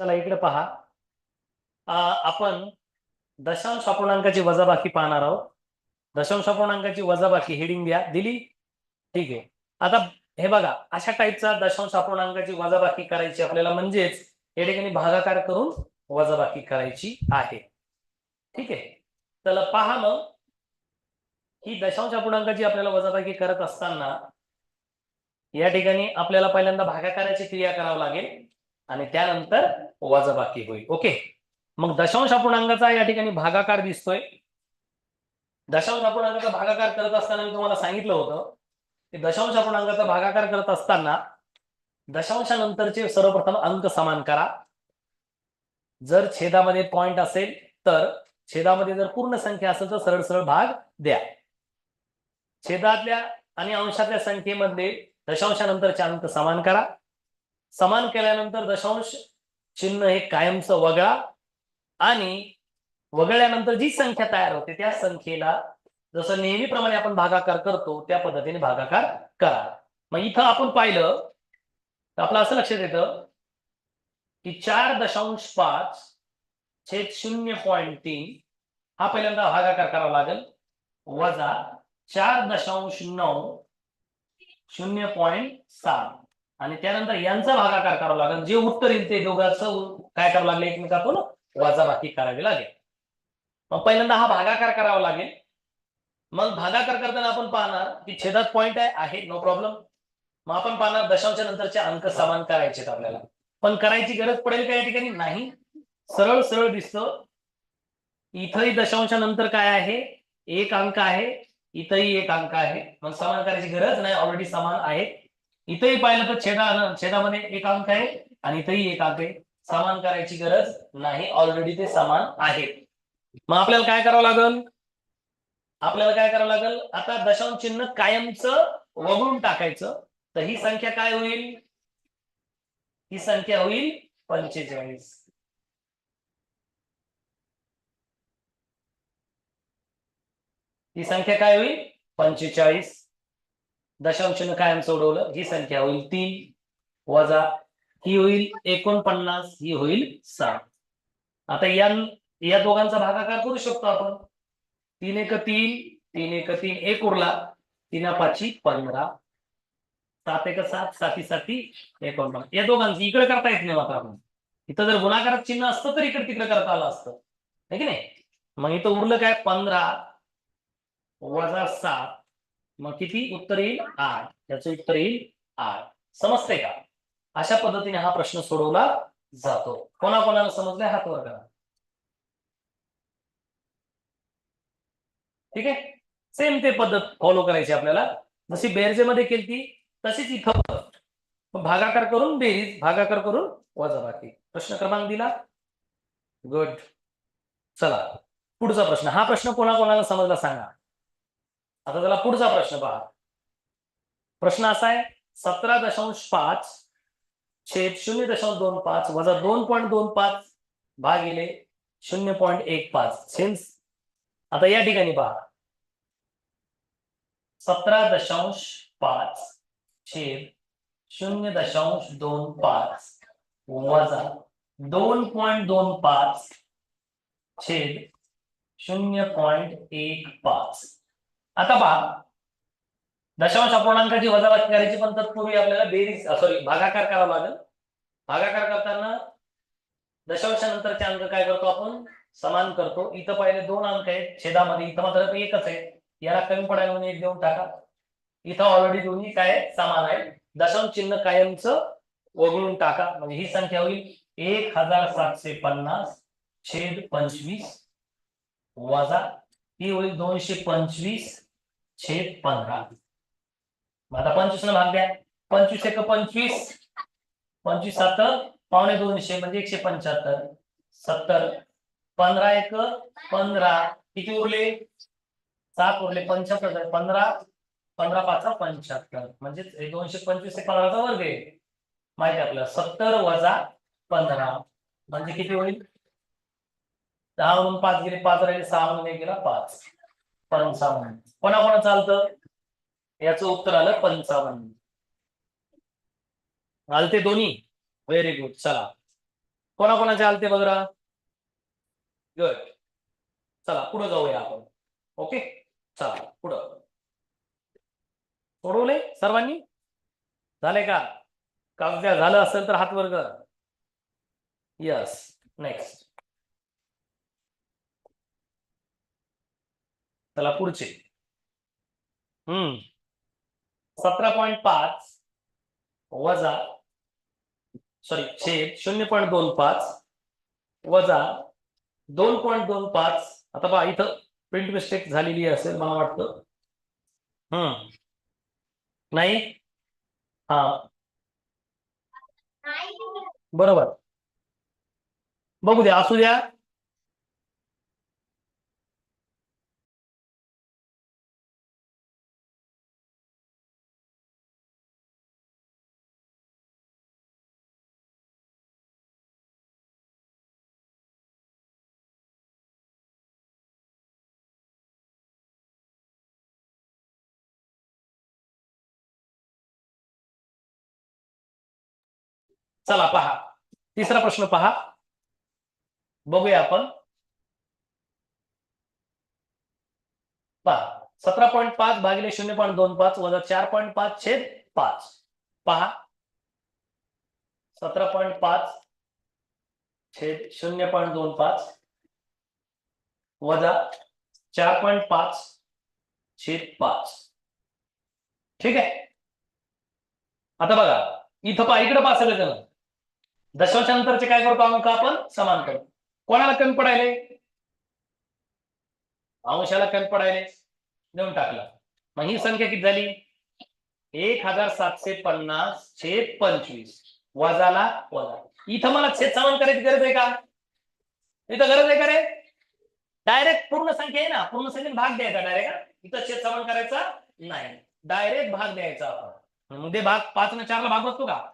चला इकडे पहा. आपण दशांश अपूर्णांकाची वजाबाकी पाहणार आहोत. दशांश अपूर्णांकाची वजाबाकी हेडिंग द्या. दिली? ठीक आहे. आता हे बघा अशा टाईपचा दशांश अपूर्णांकाची वजाबाकी करायची आपल्याला म्हणजेच या ठिकाणी भागाकार करून वजाबाकी करायची आहे. ठीक आहे. चला पहा मग. ही दशांश अपूर्णांकाची आपल्याला वजाबाकी करत असताना या ठिकाणी आपल्याला पहिल्यांदा भागाकाराची क्रिया करावी लागेल. आणि त्यानंतर वजाबाकी होईल. ओके मग दशांश अपूर्णांकाचा या ठिकाणी भागाकार दिसतोय. दशांश अपूर्णांकाचा भागाकार करत असताना मी तुम्हाला सांगितलं होतं की दशांश अपूर्णांकाचा भागाकार करत असताना दशांशानंतरचे सर्वप्रथम अंक समान करा. जर छेदामध्ये पॉइंट असेल तर छेदामध्ये जर पूर्ण संख्या असेल तर सरळ सरळ भाग द्या. छेदातल्या आणि अंशातल्या संख्येमध्ये दशांशानंतरचे अंक समान करा. समान केल्यानंतर दशांश चिन्ह हे कायमचं वगळा आणि वगळल्यानंतर जी संख्या तयार होते त्या संख्येला जसं नेहमीप्रमाणे आपण भागाकार करतो त्या पद्धतीने भागाकार करा. मग इथं आपण पाहिलं तर आपलं असं लक्षात येतं की चार दशांश पाच छेद शून्य पॉईंट तीन हा पहिल्यांदा भागाकार करावा लागेल. वजा चार दशांश नऊ शून्य पॉईंट सात. आणि त्यानंतर यांचा भागाकार करावा लागेल. जे उत्तर येईल ते दोघांचं काय करावं लागेल? एकमेकातून वजाबाकी करावी लागेल. मग पहिल्यांदा हा भागाकार करावा लागेल. मग भागाकार करताना आपण पाहणार की छेदात पॉइंट आहे नो प्रॉब्लेम मग आपण पाहणार दशांश नंतरचे अंक समान करायचे आपल्याला. पण करायची गरज पडेल का या ठिकाणी? नाही. सरळ सरळ दिसतं. इथंही दशांशानंतर काय आहे? एक अंक आहे. इथंही एक अंक आहे. मग समान करायची गरज नाही. ऑलरेडी समान आहे इथंही पाहिलं तर छेदा छेदामध्ये एक अंक आहे आणि इथंही एक अंक आहे. समान करायची गरज नाही. ऑलरेडी ते समान आहे. मग आपल्याला काय करावं लागल? आपल्याला काय करावं लागेल? आता दशांश चिन्ह कायमचं वगळून टाकायचं. तर ही संख्या काय होईल? ही संख्या होईल पंचेचाळीस. ही संख्या काय होईल? पंचेचाळीस. दशांश कायम सोडवलं ही संख्या होईल तीन वजा ही होईल एकोणपन्नास ही होईल सात. आता या या दोघांचा भागाकार करू शकतो आपण. तीन एक तीन तीन एक तीन एक उरला. तीन पाची पंधरा. सात एक सात साती साती एकोणपन्नास. या दोघांचं इकडे करता येत नाही मात्र आपण. इथं जर गुणाकारात चिन्ह असतं तर इकडे तिकडे करता आलं असतं. है की नाही? मग इथं उरलं काय? पंधरा. वजा सात. मग किती? उत्तर येईल आठ. याचं उत्तर येईल आठ. समजते का? अशा पद्धतीने हा प्रश्न सोडवला जातो. कोणाकोणाला समजलाय? हात वर करा. ठीक आहे? सेम ते पद्धत फॉलो करायची आपल्याला. जशी बेरजेमध्ये केली तशीच इथं भागाकार करून बेरीज भागाकार करून वजाबाकी. प्रश्न क्रमांक दिला. गुड चला. पुढचा प्रश्न. हा प्रश्न कोणाकोणाला समजला सांगा. आता त्याला पुढचा प्रश्न पहा. प्रश्न असा आहे सतरा दशांश पाच छेद शून्य दशांश दोन पाच वजा दोन पॉईंट दोन पाच भागिले शून्य पॉईंट एक पाच. सेन्स आता या ठिकाणी पहा. सतरा दशांश पाच छेद शून्य दशांश दोन पाच वजा दोन पॉईंट दोन पाच छेद शून्य पॉईंट एक पाच. आता पहा. दशांश अपूर्णांकाची वजाबाकी करायची पण तत्पूर्वी आपल्याला बेरीज सॉरी भागाकार करावा लागेल. भागाकार करताना दशांशानंतरचे अंक काय करतो आपण? समान करतो. इथं पहिले दोन अंक आहेत. छेदामध्ये इथं मात्र एकच आहे. याला कमी पडायला म्हणून एक देऊन टाका. इथं ऑलरेडी दोन्ही काय समान आहे दशांश चिन्ह कायमच वगळून टाका. म्हणजे ही संख्या होईल एक हजार सातशे पन्नास छेद पंचवीस वजा ही होईल दोनशे पंचवीस छेद पंधरा मग आता पंचवीस न भाग द्या. पंचवीस एक पंचवीस. पंचवीस सात पावणे दोनशे म्हणजे एकशे पंच्याहत्तर. सत्तर. पंधरा एक पंधरा. किती उरले? सात उरले पंच्याहत्तर पंधरा. पंधरा पाच पंच्याहत्तर. म्हणजे दोनशे पंचवीस ते पंधराचा वर्ग आहे. माहिती आपलं आपल्याला. सत्तर वजा पंधरा. म्हणजे किती होईल? दहा म्हणून पाच गेले पाच राहिले सहा म्हणून गेला पाच. पंचावन्न. कोणा कोणा चालतं? याचं उत्तर आलं पंचावन्न. आलते दोन्ही? व्हेरी गुड चला. कोणाकोणाचे आलते बघा गुड चला पुढे जाऊया आपण. ओके चला पुढं. सोडवले सर्वांनी? झाले का? कागद्या झालं असेल तर हात वर्ग यस नेक्स्ट चला पुढचे. हम्म. सतरा पॉईंट पाच वजा सॉरी छेद शून्य पॉईंट दोन पाच वजा दोन पॉईंट दोन पाच. आता पहा इथं प्रिंट मिस्टेक झालेली असेल मला वाटतं. हम्म. नाही? हा. बरोबर. बघू द्या असू द्या. चला पहा. तिसरा प्रश्न पहा. बघूया आपण. पहा. सतरा पॉईंट पाच भागिले शून्य पॉईंट दोन पाच वजा चार पॉईंट पाच छेद पाच. पहा. सतरा पॉईंट पाच छेद शून्य पॉईंट दोन पाच वजा चार पॉईंट पाच छेद पाच. ठीक आहे? आता बघा. इथं पहा इकडे पहा सगळे दशांशानंतरचे नंतरचे काय करतो अंक आपण? समान करतो कोणाला कमी पडायले? अंशाला कमी पडायले. देऊन टाकलं. मग ही संख्या किती झाली? एक हजार सातशे पन्नास छेद पंचवीस वजाला वजा. इथं मला छेद समान करायची गरज आहे का? इथं गरज आहे का रे? डायरेक्ट पूर्ण संख्या आहे ना? पूर्ण संख्येने भाग द्यायचा डायरेक्ट इथं छेद समान करायचा नाही. डायरेक्ट भाग द्यायचा आपण. मध्ये भाग पाच न चारला भाग बसतो का?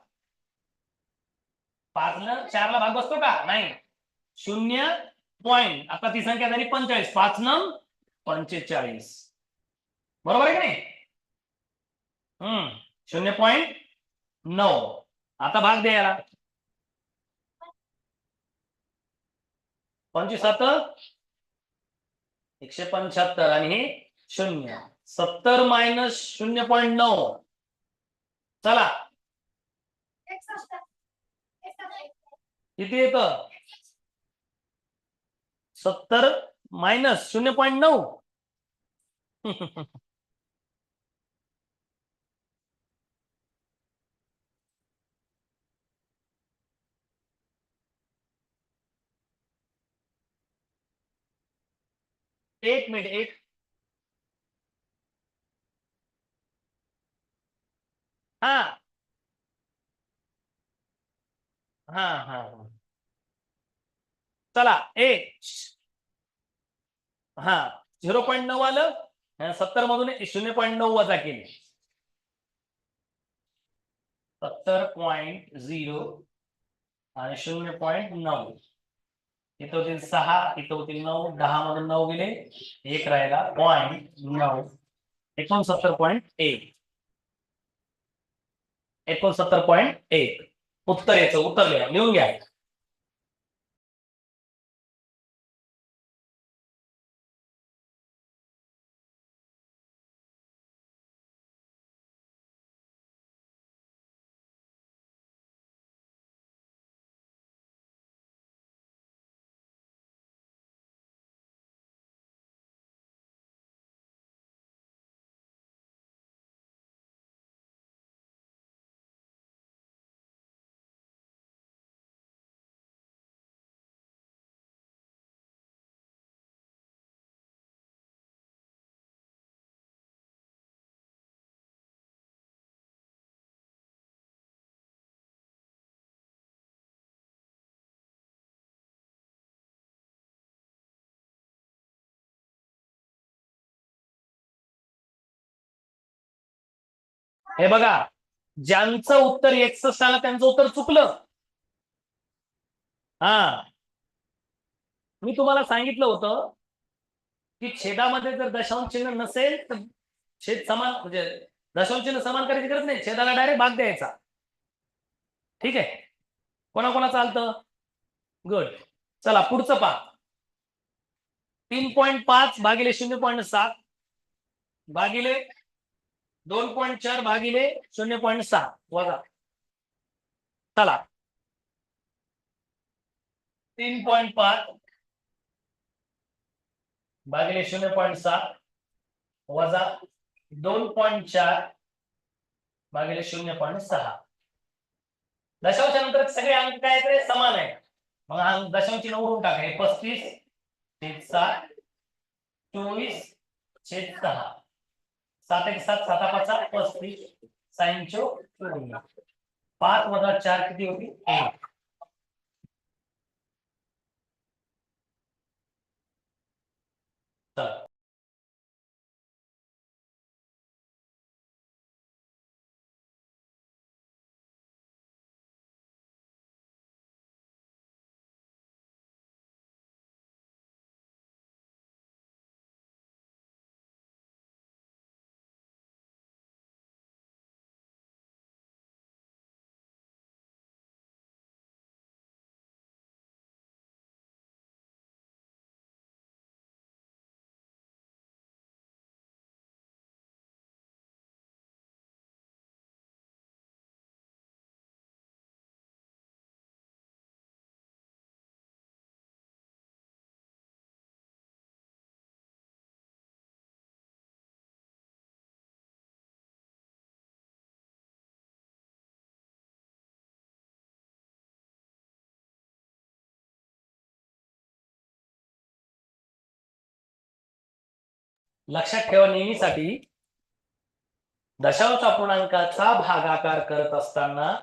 पाच न चारला भाग बसतो का? नाही. शून्य पॉईंट आता ती संख्या झाली पंचेचाळीस. पाच न पंचेचाळीस. बरोबर आहे का नाही? हम्म. शून्य पॉईंट नऊ. आता भाग द्यायला पंचवीस सात एकशे पंच्याहत्तर आणि हे शून्य. सत्तर मायनस शून्य पॉईंट नऊ. चला. किती येत? सत्तर मायनस शून्य पॉईंट नऊ. एक मिनिट एक. हा. हा हा हा. चला एक हा झिरो पॉईंट नऊ आलं सत्तर मधून शून्य पॉईंट नऊ वजा केले. सत्तर पॉईंट झिरो आणि शून्य पॉईंट नऊ. इथं होतील सहा इथं होतील नऊ दहा मधून नऊ गेले एक राहिला पॉईंट नऊ. एकोणसत्तर पॉईंट एक. एकोणसत्तर पॉईंट एक. उत्तर याचं उत्तर लिहा लिहून घ्या. हे बघा ज्यांचं उत्तर एकसष्ट आलं त्यांचं उत्तर चुकलं. हा. मी तुम्हाला सांगितलं होतं की छेदामध्ये जर दशांश चिन्ह नसेल तर छेद समान म्हणजे दशांश चिन्ह समान करायची गरज नाही. छेदाला डायरेक्ट भाग द्यायचा. ठीक आहे? कोणाकोणा चालतं गुड चला पुढचं पहा. तीन पॉईंट पाच भागिले शून्य पॉईंट सात. भागिले दोन पॉईंट चार भागिले शून्य पॉईंट सहा. वजा. चला. तीन पॉईंट पाच भागिले शून्य पॉईंट सात वजा दोन पॉईंट चार भागिले शून्य पॉईंट सहा. दशांशानंतर सगळे अंक काय आहेत समान आहे मग अंक दशांश चिन्ह उडून टाका. हे पस्तीस छेद सात चोवीस छेद सहा. सात एक सात साता पाचा पस्तीस साइन चो पाच वजा चार किती होती? लक्षात ठेवा नेहमीसाठी. दशांश अपूर्णांकाचा भागाकार करत असताना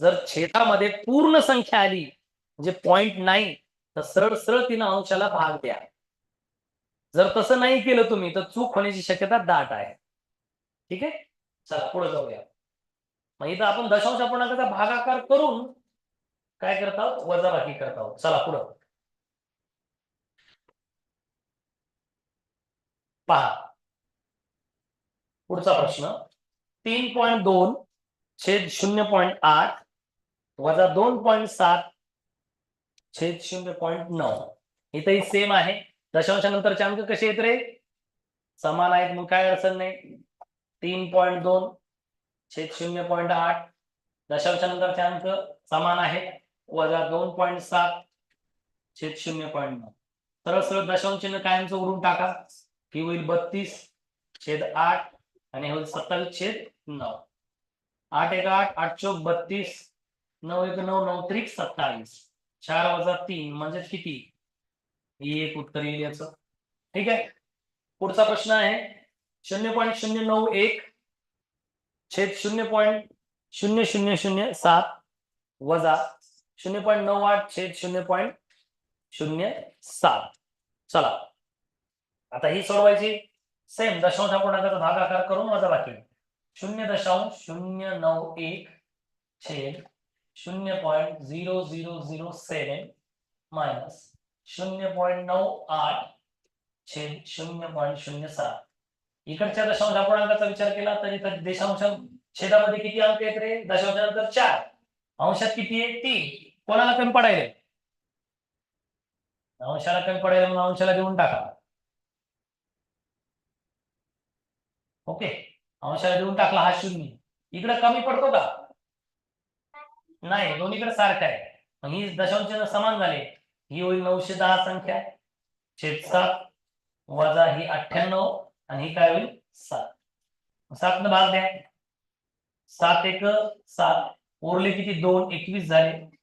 जर छेदामध्ये पूर्ण संख्या आली म्हणजे पॉइंट नाही तर सरळ सरळ तिनं अंशाला भाग द्या. जर तसं नाही केलं तुम्ही तर चूक होण्याची शक्यता दाट आहे. ठीक आहे? चला पुढे जाऊया. मग इथं आपण दशांश अपूर्णांकाचा भागाकार करून काय करत आहोत? वजाबाकी करत आहोत. चला पुढं. पहा. पुढचा प्रश्न. तीन पॉईंट दोन छेद शून्य पॉईंट आठ वजा दोन पॉईंट सात छेद शून्य पॉईंट नऊ. इथंही सेम आहे. दशांशानंतरचे अंक कसे आहेत रे? समान आहेत मग काय अडचण नाही. तीन पॉईंट दोन छेद शून्य पॉईंट आठ. दशांशानंतरचे अंक समान आहेत. वजा दोन पॉईंट सात छेद शून्य पॉईंट नऊ. सरळ सरळ दशांश चिन्ह कायमचं उडून टाका. ही होईल बत्तीस छेद आठ आणि होईल सत्तावीस छेद नऊ. आठ एक आठ आठ चौक बत्तीस नऊ एक नऊ नऊ त्रिक सत्तावीस. चार वजा तीन म्हणजे किती? ही एक उत्तर येईल याच. ठीक आहे? पुढचा प्रश्न आहे शून्य पॉईंट शून्य नऊ एक छेद शून्य पॉईंट शून्य शून्य शून्य सात वजा शून्य पॉईंट नऊ आठ छेद शून्य पॉईंट शून्य सात. चला. आता ही सोडवायची. सेम दशांश अपूर्णांकाचा भागाकार करून वजाबाकी शून्य दशांश शून्य नऊ एक छेद शून्य point zero zero zero seven minus शून्य पॉईंट नऊ आठ छेद शून्य पॉईंट शून्य सात. इकडच्या दशांश अपूर्णांकाचा विचार केला तर इथं देशांश छेदामध्ये किती अंक येत रे? दशांशानंतर चार. अंशात किती आहे तीन. कोणाला कमी पडायला? अंशाला कमी पडायला म्हणून अंशाला देऊन टाका. ओके. अंशाला देऊन टाकला हा शून्य. इकडे कमी पडतो का? नाही दोन्हीकडे सारखं आहे. मग ही दशांश समान झाले ही होईल नऊशे दहा संख्या. छेद सात वजा ही अठ्ठ्याण्णव आणि ही काय होईल? सात. सात न भाग द्या. सात एक सात. उरले किती? दोन एकवीस झाले.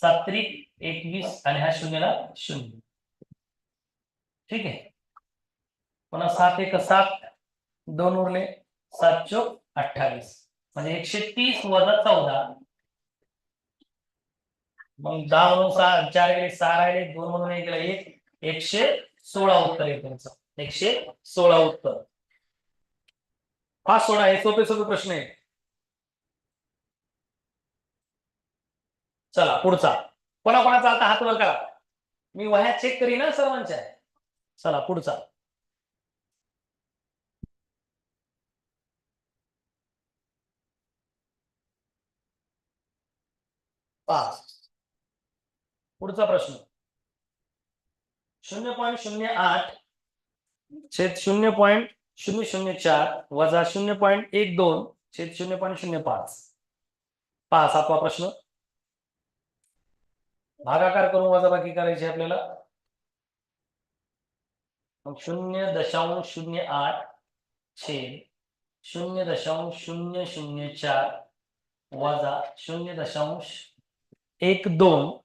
सात एकवीस आणि हा शून्यला शून्य. ठीक आहे. पुन्हा सात एक सात. दोन उरले सात चोक अठ्ठावीस. म्हणजे एकशे तीस वजा चौदा. मग दहा म्हणून सहा चार गेले सहा राहिले दोन म्हणून एक गेला एक. एकशे सोळा उत्तर आहे तुमचं. एकशे सोळा उत्तर. हा सोळा हे सोपे सोपे प्रश्न आहे चला पुढचा. कोणा कोणाचा आता हात वर करा. मी वह्या चेक करीन सर्वांच्या. चला पुढचा. पहा पुढचा प्रश्न. शून्य पॉईंट शून्य आठ छेद शून्य पॉईंट शून्य शून्य चार वजा शून्य पॉईंट एक दोन छेद शून्य पॉईंट शून्य पाच. पहा सातवा प्रश्न. भागाकार करून वजाबाकी करायची आपल्याला. शून्य दशांश शून्य आठ छेद शून्य दशांश शून्य शून्य चार वजा शून्य दशांश एक दोन.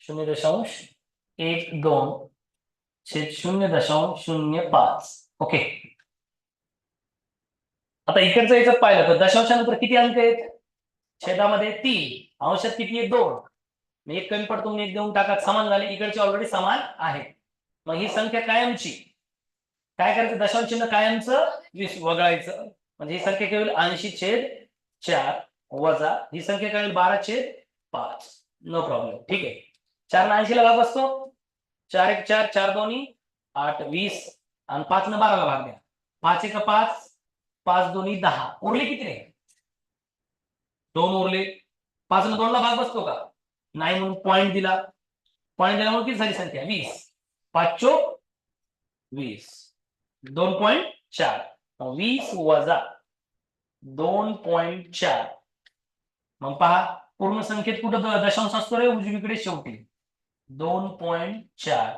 शून्य दशांश एक दोन. छेद शून्य दशांश शून्य पाच. ओके. आता इकडचं याच्यात पाहिलं तर दशांशानंतर किती अंक आहेत? छेदामध्ये तीन. अंशात किती आहे दोन. मी एक कमी पडतो एक देऊन टाका. समान झाले. इकडचे ऑलरेडी समान आहे. मग ही संख्या कायमची. काय करायचं? दशांश चिन्ह कायमचं? वीस वगळायचं. म्हणजे ही संख्या केवळ ऐंशी छेद चार. वजा ही संख्या काय होईल बारा छेद पाच. नो प्रॉब्लेम ठीक आहे. चार ना ऐंशीला भाग बसतो चार एक चार चार दोन्ही आठ वीस आणि पाच न बाराला भाग द्या. पाच एक पाच पाच दोन्ही दहा. उरले किती रे? दोन उरले. पाच न दोनला भाग बसतो का? नाही म्हणून पॉईंट दिला. पॉईंट दिल्यामुळे किती झाली संख्या? वीस. पाच चोक वीस. दोन पॉईंट चार. वीस वजा दोन पॉईंट चार. मग पहा पूर्ण संख्येत कुठं दशांश असतो रे? उजवीकडे शेवटी. दोन पॉईंट चार.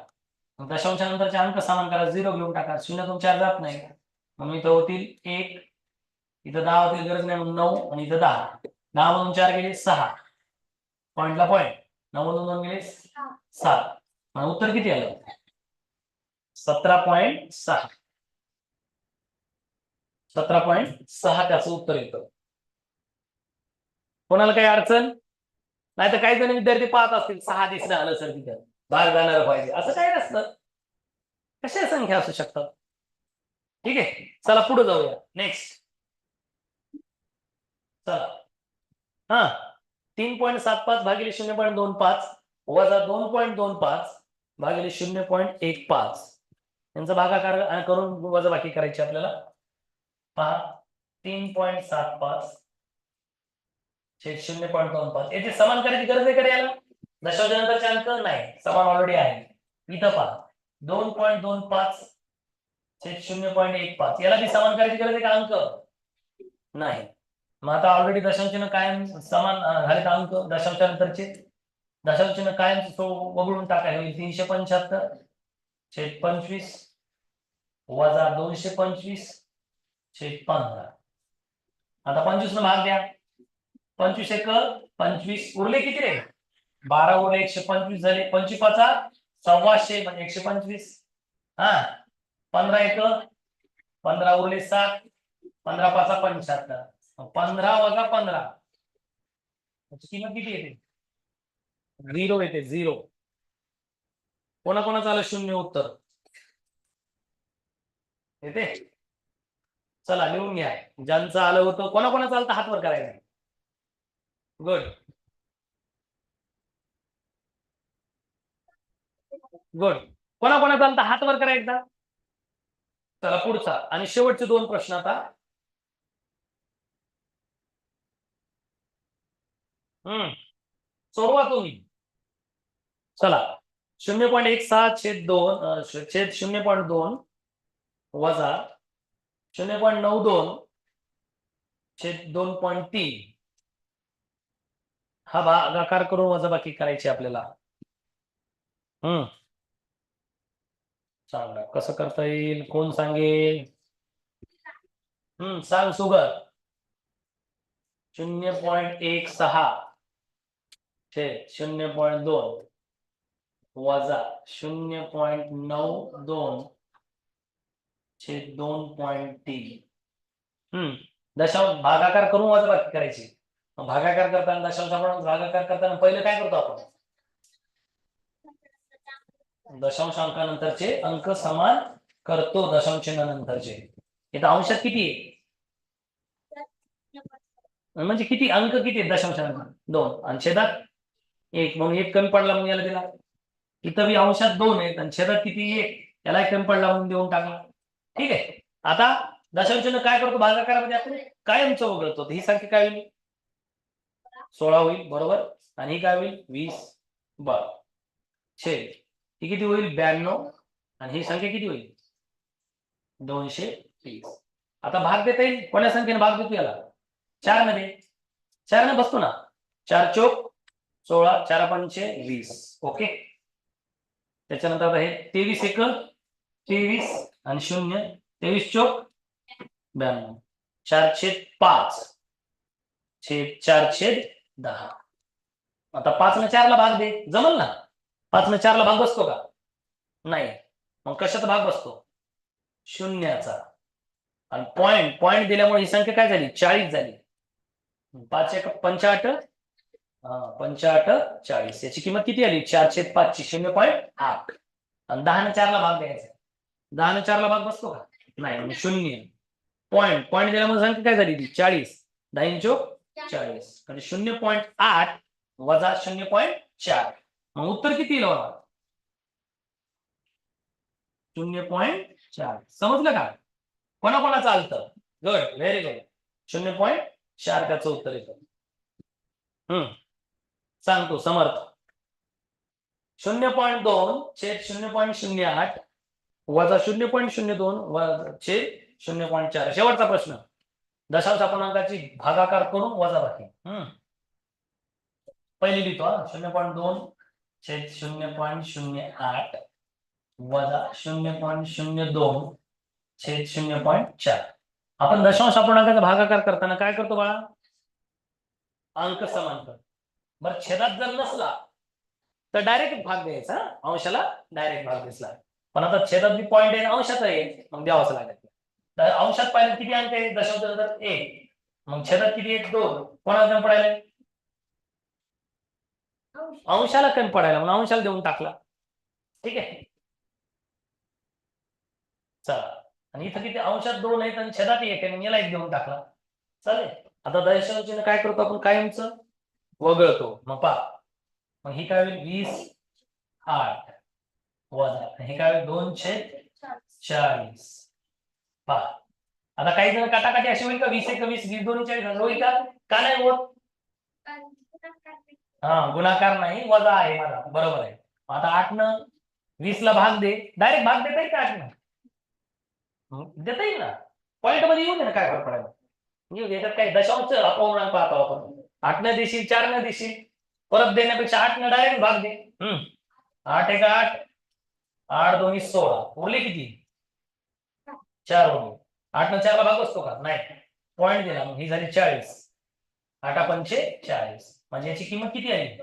मग दशांशानंतरचे अंक समान करा झिरो घेऊन टाका. शून्यातून चार जात नाही. मग इथं होतील एक इथं दहा होतील गरज नाही. मग नऊ आणि इथं दहा. दहा मधून चार गेले सहा. पॉईंटला पॉईंट नऊ मधून दोन गेले सात. मग उत्तर किती आलं? सतरा पॉईंट सहा. सतरा पॉईंट सहा त्याचं उत्तर येतं. कोणाला काही अडचण? नाही तर काही जण विद्यार्थी पाहत असतील सहा दिसलं आलं सर तिथं. भाग जाणार पाहिजे. असं काही नसतं. कशा संख्या असू शकतात? ठीक आहे. चला पुढे जाऊया. नेक्स्ट चला. हा. तीन पॉईंट सात पाच भागिले शून्य पॉईंट दोन पाच वजा दोन पॉईंट दोन पाच भागिले शून्य पॉईंट एक पाच. यांचा भागाकार करून करून वजाबाकी करायची आपल्याला. पहा. तीन पॉईंट सात पाच शून्य पॉईंट दोन पाच. याची समान करायची गरज आहे का रे याला? दशांशानंतरचे अंक नाही. समान ऑलरेडी आहे. इथं पहा. दोन पॉईंट दोन पाच छेद शून्य पॉईंट एक पाच. याला बी समान करायची गरज आहे का अंक? नाही. मग आता ऑलरेडी दशांशचिन्ह कायम समान झाले का अंक दशांशानंतरचे दशांशचिन्ह कायम तो वगळून टाकायला होईल तीनशे पंच्याहत्तर छेद पंचवीस वजा दोनशे पंचवीस छेद पंधरा. आता पंचवीस न भाग द्या. पंचवीस एक पंचवीस उरले किती रे? बारा उरले एकशे पंचवीस झाले पंचवीस पाचा सव्वाशे म्हणजे एकशे पंचवीस. हा पंधरा एक पंधरा उरले सात पंधरा पाचा पंच्याहत्तर म्हणजे पंधरा वजा पंधरा त्याची किंमत किती येते? झिरो येते झिरो. कोणाकोणाचं आलं शून्य उत्तर? येते? चला लिहून घ्या. ज्यांचं आलं होतं कोणाकोणाचं आलं तर हात? वर करायचं गुड गुड कोणाकोणाचा आलता? हात वर करा एकदा. चला पुढचा. आणि शेवटचे दोन प्रश्न आता. हम्म. सोडवा तुम्ही. चला. शून्य पॉईंट एक सात छेद दोन छेद शून्य पॉईंट दोन वजा शून्य पॉईंट नऊ दोन छेद दोन पॉईंट तीन. हा भागाकार करून वजाबाकी करायची आपल्याला. हम्म सांगा कसं करता येईल? कोण सांगेल? हम्म सांग सुगर शून्य पॉईंट एक सहा. छे शून्य पॉईंट दोन. वजा शून्य पॉईंट नऊ दोन. छेद दोन पॉइंट तीन. हम्म दशांश भागाकार करून वजाबाकी करायची. भागाकार करताना दशांश भागाकार करताना पहिले काय करतो आपण? दशांश अंकानंतरचे अंक समान करतो दशांश नंतरचे इथं अंशात किती आहे? म्हणजे किती अंक किती आहेत दशांशानंतर दोन. आणि छेदात? एक. म्हणून एक कमी पडला म्हणून याला दिला इथं बी अंशात दोन आहेत आणि छेदात किती एक याला एक कमी पडला म्हणून देऊन टाकला. ठीक आहे. आता दशांश काय करतो? भागाकारामध्ये आपण कायमचं वगळतो. ही संख्या काय होईल सोळा होईल बरोबर? आणि ही काय होईल? वीस बर. छेद. ही किती होईल? ब्याण्णव. आणि ही संख्या किती होईल? दोनशे तीस. आता भाग देता येईल? कोण्या संख्येने भाग देतो याला? चारमध्ये चार ने बसतो ना? चार चोक सोळा चार पंचे वीस. ओके? त्याच्यानंतर आता हे तेवीस एक तेवीस आणि शून्य तेवीस चोक ब्याण्णव. चार छेद पाच. छेद चार छेद दहा. आता पाच न चारला भाग दे. जमल ना? पाच न चारला भाग बसतो का? नाही. मग कशाचा भाग बसतो? शून्याचा. आणि पॉइंट पॉइंट दिल्यामुळे ही संख्या काय झाली? चाळीस झाली. पाच एक पंचाहट. हा पंचाहट चाळीस. याची किंमत किती आली? चारशे पाचशे. शून्य पॉईंट आठ. आणि दहा न चारला भाग द्यायचा. दहा न चारला भाग बसतो का? नाही. शून्य. पॉइंट पॉइंट दिल्यामुळे संख्या काय झाली ती? चाळीस. दहा इंचो चाळीस. म्हणजे शून्य पॉईंट आठ वजा शून्य पॉईंट चार. मग उत्तर किती येईल बघा? शून्य पॉईंट चार. समजलं का? कोणाकोणा चालतं गुड व्हेरी गुड शून्य पॉईंट चार त्याचं उत्तर येतं. हम्म. सांगतो समर्थ. शून्य पॉईंट दोन छेद शून्य पॉईंट शून्य आठ वजा शून्य पॉईंट शून्य दोन छेद शून्य पॉईंट चार. शेवटचा प्रश्न. दशांश अपूर्णांकाची भागाकार करून वजा बाकी हम्म. पहिली लिहितो हा. शून्य पॉईंट दोन छेद शून्य पॉईंट शून्य आठ वजा शून्य पॉईंट शून्य दोन छेद शून्य पॉईंट चार. आपण दशांश अपूर्णांकाचा भागाकार करताना काय करतो बाळा? अंक समान कर बरं छेदात जर नसला तर डायरेक्ट भाग द्यायचा? अंशाला डायरेक्ट भाग दिसला. पण आता छेदात पॉईंट आहे अंशात आहे मग द्यावाच लागेल अंशात पाहिलं किती अंक आहे दशांश नंतर एक. मग छेदात किती एक दोन. कोणाला कमी पडायला? अंशाला कमी पडायला. म्हणून अंशाला देऊन टाकला. ठीक आहे? चला. आणि इथं किती? अंशात दोन आहेत आणि छेदात एक आहे. याला एक देऊन टाकला. चालेल. आता दशांशाने काय करतो आपण? कायमच? वगळतो. मग पा मग ही काय होईल? वीस आठ. वजा. हे काय होईल? दोन छेद चाळीस. पहा. आता काही जण काटाकाटी अशी होईल का? वीस एक वीस वीस दोन चाळीस हजार होईल का? का नाही होत? हा गुणाकार नाही वजा आहे माझा. बरोबर आहे. आता आठ न वीस ला भाग दे. डायरेक्ट भाग देता येईल का आठ न देता येईल ना. पॉईंटमध्ये येऊ दे ना काय फरक पडायला. याच्यात काही दशांश अपवर्ण पाहतो आपण. आठ न देशील चार न देशील. परत देण्यापेक्षा आठ न डायरेक्ट भाग दे. हम्म. आठ एक आठ आठ दोन्ही सोळा. उरले किती? चार होतो आठ न चारला भाग असतो का? नाही. पॉईंट दिला. मग ही झाली चाळीस. आठा पंचे चाळीस. म्हणजे याची किंमत किती आली?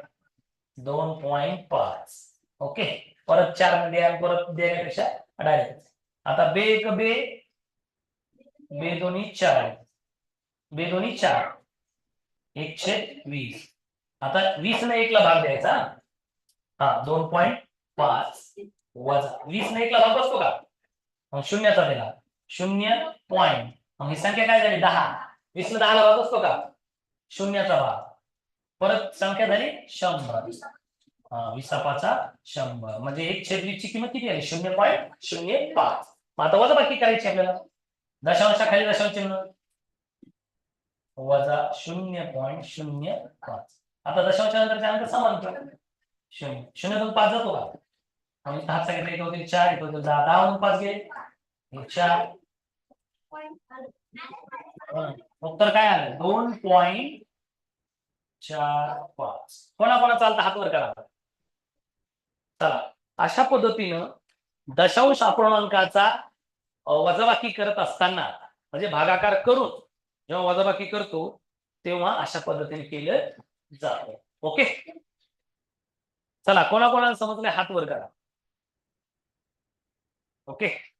दोन पॉईंट पाच. ओके परत चारमध्ये परत देण्यापेक्षा डायरेक्ट आता बे एक बे. बे दोन्ही चार. बे दोन्ही चार. एकशे वीस. आता वीस न एकला भाग द्यायचा. हा दोन पॉईंट पाच वजा. वीस न एकला भाग बसतो का? शून्याचा दिला. शून्य पॉईंट मग ही संख्या काय झाली? दहा. वीस न दहाला भाग असतो का? शून्याचा भाग. परत संख्या झाली शंभर. विसापाचा शंभर. म्हणजे एक छेदवीची किंमत किती आली? शून्य पॉईंट शून्य पाच. मग आता वजा बाकी करायची आपल्याला. दशांशाखाली दशांश चिन्ह. वजा शून्य पॉईंट शून्य पाच. आता दशांशानंतरचे अंक समान शून्य शून्य. दोन पाच जातो का? आणि हात सांगितलं एक होतील चार. एक होतील दहा. दहा पाच गेले. एक चार. उत्तर काय आलं दोन पॉईंट चार पाच. कोणा कोणा चालतं हात वर करा. चला. अशा पद्धतीनं दशांश अपूर्णांकाचा वजाबाकी करत असताना म्हणजे भागाकार करून जेव्हा वजाबाकी करतो तेव्हा अशा पद्धतीने केलं जात. ओके? चला. कोणाकोणाला समजले हात वर करा. ओके?